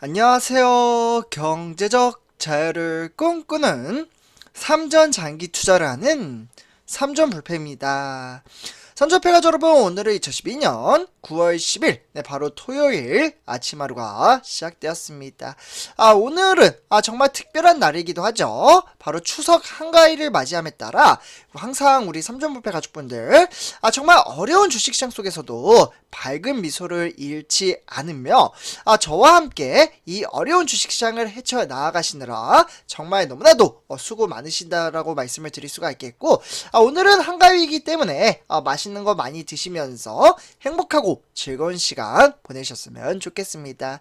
안녕하세요. 경제적 자유를 꿈꾸는 삼전 장기 투자를 하는 삼전 불패입니다. 선조패가 여러분 오늘은 2012년 9월 10일 네 바로 토요일 아침 하루가 시작되었습니다. 아 오늘은 아 정말 특별한 날이기도 하죠. 바로 추석 한가위를 맞이함에 따라 항상 우리 삼전불패 가족분들 아 정말 어려운 주식시장 속에서도 밝은 미소를 잃지 않으며 아 저와 함께 이 어려운 주식시장을 헤쳐 나아가시느라 정말 너무나도 어, 수고 많으신다라고 말씀을 드릴 수가 있겠고 아 오늘은 한가위이기 때문에 아, 맛 있는 거 많이 드시면서 행복하고 즐거운 시간 보내셨으면 좋겠습니다.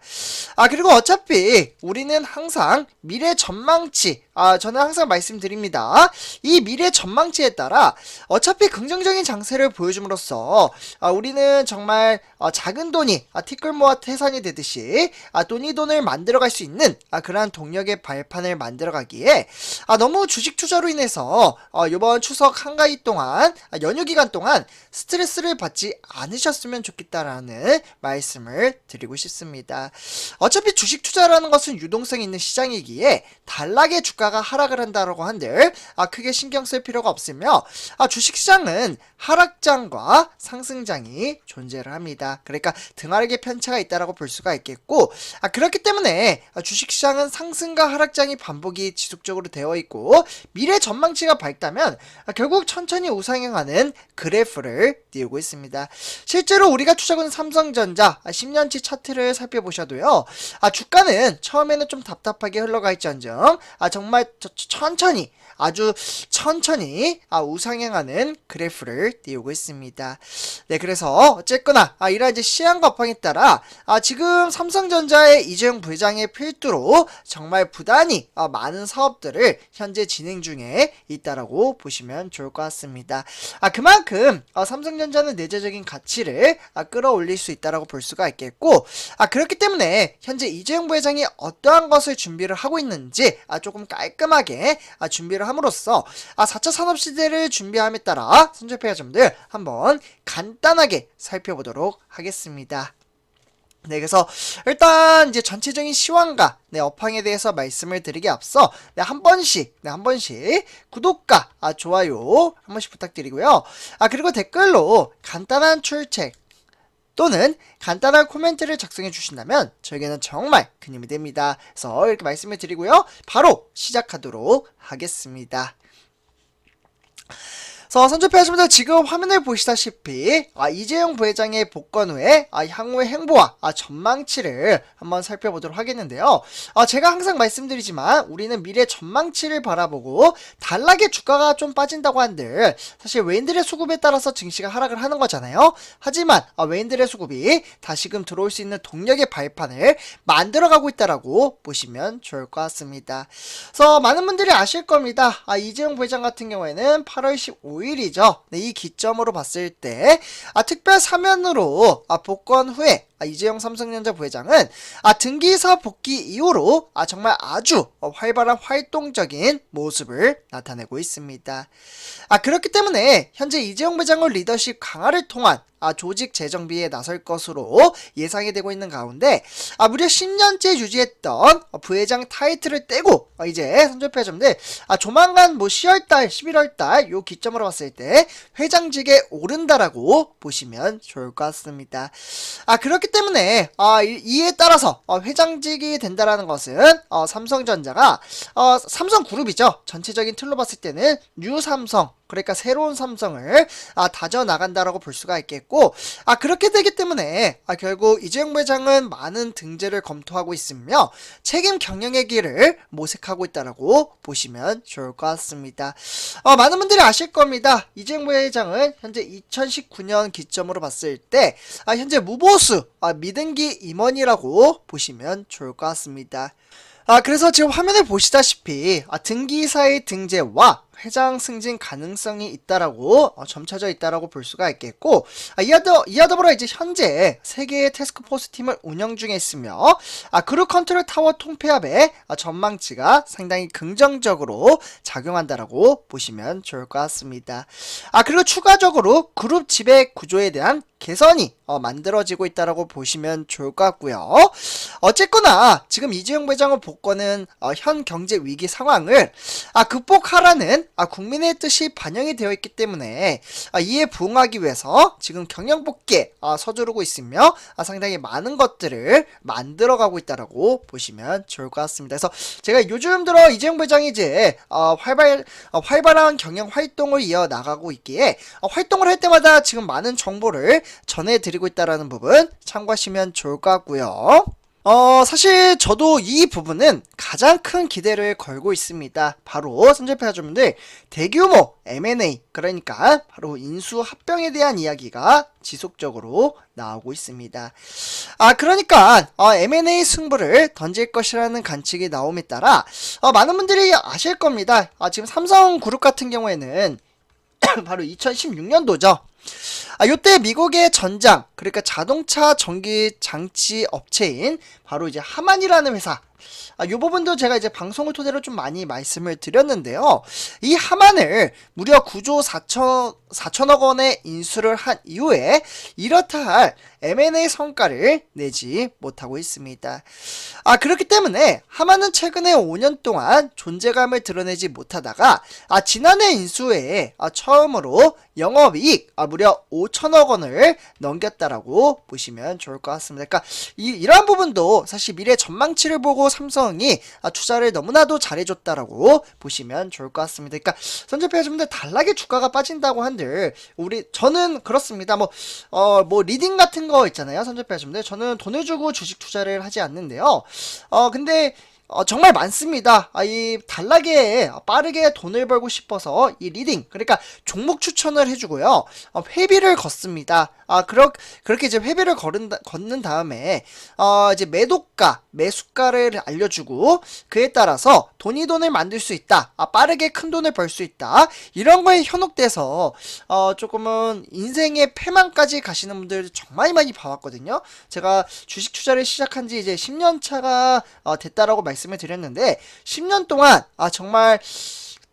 아 그리고 어차피 우리는 항상 미래 전망치 아 저는 항상 말씀드립니다. 이 미래 전망치에 따라 어차피 긍정적인 장세를 보여줌으로써 아, 우리는 정말 어, 작은 돈이 아, 티끌 모아 태산이 되듯이 아, 돈이 돈을 만들어갈 수 있는 아, 그러한 동력의 발판을 만들어가기에 아, 너무 주식 투자로 인해서 어, 이번 추석 한가위 동안 아, 연휴 기간 동안 스트레스를 받지 않으셨으면 좋겠다라는 말씀을 드리고 싶습니다. 어차피 주식 투자라는 것은 유동성 있는 시장이기에 단락의 주가 가 하락을 한다라고 한들 아, 크게 신경 쓸 필요가 없으며 아, 주식 시장은 하락장과 상승장이 존재를 합니다. 그러니까 등하락의 편차가 있다라고 볼 수가 있겠고 아, 그렇기 때문에 아, 주식 시장은 상승과 하락장이 반복이 지속적으로 되어 있고 미래 전망치가 밝다면 아, 결국 천천히 우상향하는 그래프를 띄우고 있습니다. 실제로 우리가 투자하는 삼성전자 아, 10년치 차트를 살펴보셔도요. 아, 주가는 처음에는 좀 답답하게 흘러가 있지언정 아, 정말 저- 저- 천천히 아주 천천히 아, 우상향하는 그래프를 띄우고 있습니다. 네, 그래서 어쨌거나 아, 이러한 이제 시향과 업황에 따라 아, 지금 삼성전자의 이재용 부회장의 필두로 정말 부단히 아, 많은 사업들을 현재 진행 중에 있다라고 보시면 좋을 것 같습니다. 아, 그만큼 아, 삼성전자는 내재적인 가치를 아, 끌어올릴 수 있다라고 볼 수가 있겠고 아, 그렇기 때문에 현재 이재용 부회장이 어떠한 것을 준비를 하고 있는지 아, 조금 깔끔하게 아, 준비를 함으로써 아, 4차 산업시대를 준비함에 따라 선제폐가점들 한번 간단하게 살펴보도록 하겠습니다. 네, 그래서 일단 이제 전체적인 시황과 네, 업황에 대해서 말씀을 드리기 앞서 네, 한 번씩, 네, 한 번씩 구독과 아, 좋아요 한 번씩 부탁드리고요. 아, 그리고 댓글로 간단한 출첵 또는 간단한 코멘트를 작성해 주신다면 저에게는 정말 큰 힘이 됩니다. 그래서 이렇게 말씀을 드리고요. 바로 시작하도록 하겠습니다. 그래서 선조패 하시면서 지금 화면을 보시다시피 아, 이재용 부회장의 복권 후에 아, 향후의 행보와 아, 전망치를 한번 살펴보도록 하겠는데요. 아, 제가 항상 말씀드리지만 우리는 미래 전망치를 바라보고 단락의 주가가 좀 빠진다고 한들 사실 외인들의 수급에 따라서 증시가 하락을 하는 거잖아요. 하지만 아, 외인들의 수급이 다시금 들어올 수 있는 동력의 발판을 만들어가고 있다라고 보시면 좋을 것 같습니다. 그래서 많은 분들이 아실 겁니다. 아, 이재용 부회장 같은 경우에는 8월 15일 이죠. 네, 이 기점으로 봤을 때 아, 특별 사면으로 아, 복권 후에 아, 이재용 삼성전자 부회장은 아, 등기사 복귀 이후로 아, 정말 아주 어, 활발한 활동적인 모습을 나타내고 있습니다. 아, 그렇기 때문에 현재 이재용 부회장의 리더십 강화를 통한 아, 조직 재정비에 나설 것으로 예상이 되고 있는 가운데 아, 무려 10년째 유지했던 어, 부회장 타이틀을 떼고 어, 이제 선조표점들 아, 조만간 뭐 10월달, 11월달 요 기점으로 봤을 때 회장직에 오른다라고 보시면 좋을 것 같습니다. 아 그렇 기 때문에 아, 이- 이에 따라서 어, 회장직이 된다라는 것은 어, 삼성전자가 어, 삼성그룹이죠. 전체적인 틀로 봤을 때는 뉴 삼성 그러니까 새로운 삼성을 아, 다져 나간다라고 볼 수가 있겠고 아 그렇게 되기 때문에 아, 결국 이재용 부회장은 많은 등재를 검토하고 있으며 책임 경영의 길을 모색하고 있다라고 보시면 좋을 것 같습니다. 어, 많은 분들이 아실 겁니다. 이재용 부회장은 현재 2019년 기점으로 봤을 때 아, 현재 무보수 아, 미등기 임원이라고 보시면 좋을 것 같습니다. 아, 그래서 지금 화면을 보시다시피, 아, 등기사의 등재와 회장 승진 가능성이 있다라고 어, 점쳐져 있다라고 볼 수가 있겠고 아, 이와, 더, 이와 더불어 이제 현재 세 개의 태스크포스 팀을 운영 중에 있으며 아, 그룹 컨트롤 타워 통폐합의 아, 전망치가 상당히 긍정적으로 작용한다라고 보시면 좋을 것 같습니다. 아 그리고 추가적으로 그룹 지배 구조에 대한 개선이 어, 만들어지고 있다라고 보시면 좋을 것 같고요. 어쨌거나 지금 이재용 회장의 복권은 어, 현 경제 위기 상황을 아, 극복하라 는 아, 국민의 뜻이 반영이 되어 있기 때문에 아, 이에 부응하기 위해서 지금 경영 복귀에 아, 서두르고 있으며 아, 상당히 많은 것들을 만들어가고 있다라고 보시면 좋을 것 같습니다. 그래서 제가 요즘 들어 이재용 회장이 이제 어, 활발 어, 활발한 경영 활동을 이어 나가고 있기에 어, 활동을 할 때마다 지금 많은 정보를 전해드리고 있다라는 부분 참고하시면 좋을 것 같고요. 어, 사실 저도 이 부분은 가장 큰 기대를 걸고 있습니다. 바로 선제패자주분들 대규모 M&A 그러니까 바로 인수 합병에 대한 이야기가 지속적으로 나오고 있습니다. 아 그러니까 어, M&A 승부를 던질 것이라는 관측이 나옴에 따라 어, 많은 분들이 아실 겁니다. 아, 지금 삼성그룹 같은 경우에는 바로 2016년도죠. 아, 요때 미국의 전장, 그러니까 자동차 전기 장치 업체인 바로 이제 하만이라는 회사. 아, 요 부분도 제가 이제 방송을 토대로 좀 많이 말씀을 드렸는데요. 이 하만을 무려 9조 4천, 4천억 원의 인수를 한 이후에 이렇다 할 M&A 성과를 내지 못하고 있습니다. 아, 그렇기 때문에 하만은 최근에 5년 동안 존재감을 드러내지 못하다가 아, 지난해 인수에 아, 처음으로 영업이익 아, 무려 5천억 원을 넘겼다라고 보시면 좋을 것 같습니다. 그러니까 이, 이러한 부분도 사실 미래 전망치를 보고 삼성이 아, 투자를 너무나도 잘해줬다라고 보시면 좋을 것 같습니다. 그러니까 선제표자분들 단락에 주가가 빠진다고 한들 우리 저는 그렇습니다. 뭐 어 뭐 리딩 같은 거 있잖아요. 선제표자분들 저는 돈을 주고 주식 투자를 하지 않는데요. 어 근데 어, 정말 많습니다. 아, 이 단락에 빠르게 돈을 벌고 싶어서 이 리딩, 그러니까 종목 추천을 해주고요. 어, 회비를 걷습니다. 아, 그렇, 그렇게 이제 회비를 걸은, 걷는 다음에, 어, 이제 매도가, 매수가를 알려주고, 그에 따라서 돈이 돈을 만들 수 있다. 아, 빠르게 큰 돈을 벌 수 있다. 이런 거에 현혹돼서, 어, 조금은 인생의 패망까지 가시는 분들 정말 많이 봐왔거든요. 제가 주식 투자를 시작한 지 이제 10년 차가 어, 됐다라고 말씀 을 드렸는데, 10년 동안, 아, 정말,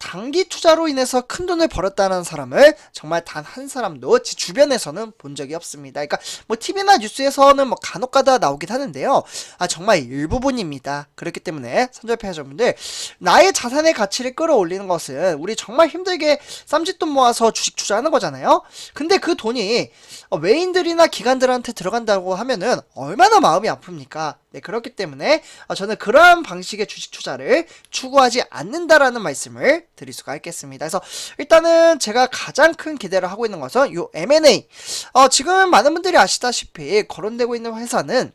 단기 투자로 인해서 큰 돈을 벌었다는 사람을 정말 단 한 사람도 제 주변에서는 본 적이 없습니다. 그러니까 뭐 TV나 뉴스에서는 뭐 간혹가다 나오긴 하는데요. 아 정말 일부분입니다. 그렇기 때문에 선절패자분들 나의 자산의 가치를 끌어올리는 것은 우리 정말 힘들게 쌈짓돈 모아서 주식 투자하는 거잖아요. 근데 그 돈이 어, 외인들이나 기관들한테 들어간다고 하면은 얼마나 마음이 아픕니까? 네, 그렇기 때문에 어, 저는 그러한 방식의 주식 투자를 추구하지 않는다라는 말씀을 드릴 수가 있겠습니다. 그래서 일단은 제가 가장 큰 기대를 하고 있는 것은 요 M&A. 어, 지금 많은 분들이 아시다시피 거론되고 있는 회사는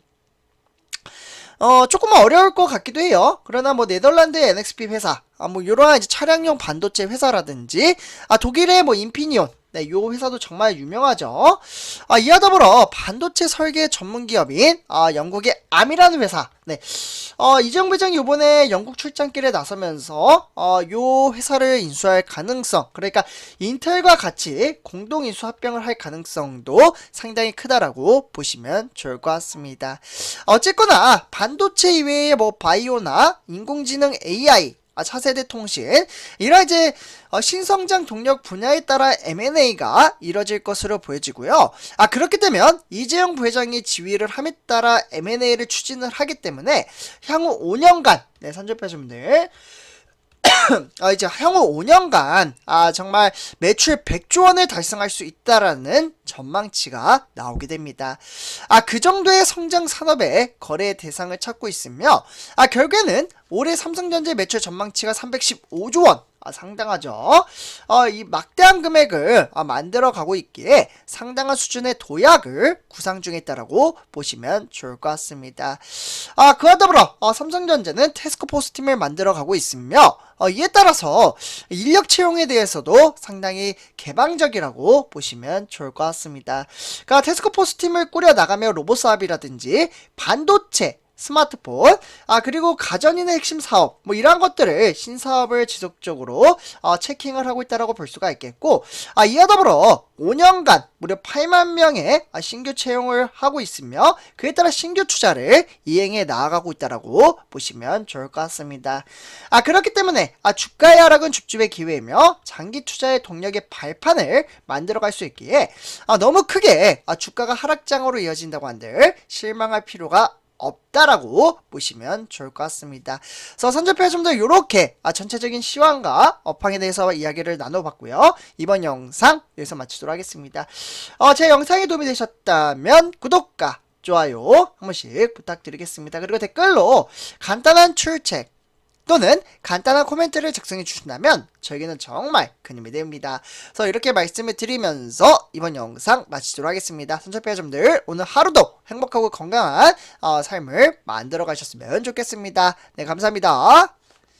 어, 조금 어려울 것 같기도 해요. 그러나 뭐 네덜란드의 NXP 회사, 아, 뭐 이러한 이제 차량용 반도체 회사라든지, 아, 독일의 뭐 인피니온, 네, 요 회사도 정말 유명하죠. 아, 이와 더불어 반도체 설계 전문 기업인 아, 영국의 암이라는 회사. 네. 어, 이정 회장이 이번에 영국 출장길에 나서면서 어, 요 회사를 인수할 가능성, 그러니까 인텔과 같이 공동 인수 합병을 할 가능성도 상당히 크다라고 보시면 좋을 것 같습니다. 어쨌거나 반도체 이외에 뭐 바이오나 인공지능 AI 아, 차세대 통신 이런 이제 어, 신성장 동력 분야에 따라 M&A가 이뤄질 것으로 보여지고요. 아 그렇게 되면 이재용 부회장이 지휘를 함에 따라 M&A를 추진을 하기 때문에 향후 5년간 네 선접해주분들 어, 이제 향후 5년간 아 정말 매출 100조 원을 달성할 수 있다라는 전망치가 나오게 됩니다. 아 그 정도의 성장 산업의 거래 대상을 찾고 있으며 아 결국에는 올해 삼성전자 매출 전망치가 315조 원. 아, 상당하죠. 어, 이 막대한 금액을 아, 만들어 가고 있기에 상당한 수준의 도약을 구상 중에 있다라고 보시면 좋을 것 같습니다. 아, 그와 더불어 어, 삼성전자는 테스크포스 팀을 만들어 가고 있으며 어, 이에 따라서 인력 채용에 대해서도 상당히 개방적이라고 보시면 좋을 것 같습니다. 그러니까 테스크포스 팀을 꾸려 나가며 로봇 사업이라든지 반도체 스마트폰, 아, 그리고 가전인의 핵심 사업, 뭐, 이러한 것들을 신사업을 지속적으로, 어, 체킹을 하고 있다라고 볼 수가 있겠고, 아, 이와 더불어 5년간 무려 8만 명의 아, 신규 채용을 하고 있으며, 그에 따라 신규 투자를 이행해 나아가고 있다라고 보시면 좋을 것 같습니다. 아, 그렇기 때문에, 아, 주가의 하락은 줍줍의 기회이며, 장기 투자의 동력의 발판을 만들어갈 수 있기에, 아, 너무 크게, 아, 주가가 하락장으로 이어진다고 한들, 실망할 필요가 없다라고 보시면 좋을 것 같습니다. 그래서 선제표에 좀더 이렇게 아, 전체적인 시황과 업황에 대해서 이야기를 나눠봤고요. 이번 영상 여기서 마치도록 하겠습니다. 어, 제 영상이 도움이 되셨다면 구독과 좋아요 한 번씩 부탁드리겠습니다. 그리고 댓글로 간단한 출첵 또는 간단한 코멘트를 작성해 주신다면 저에게는 정말 큰 힘이 됩니다. 그래서 이렇게 말씀을 드리면서 이번 영상 마치도록 하겠습니다. 선착배점들 오늘 하루도 행복하고 건강한 어, 삶을 만들어 가셨으면 좋겠습니다. 네, 감사합니다.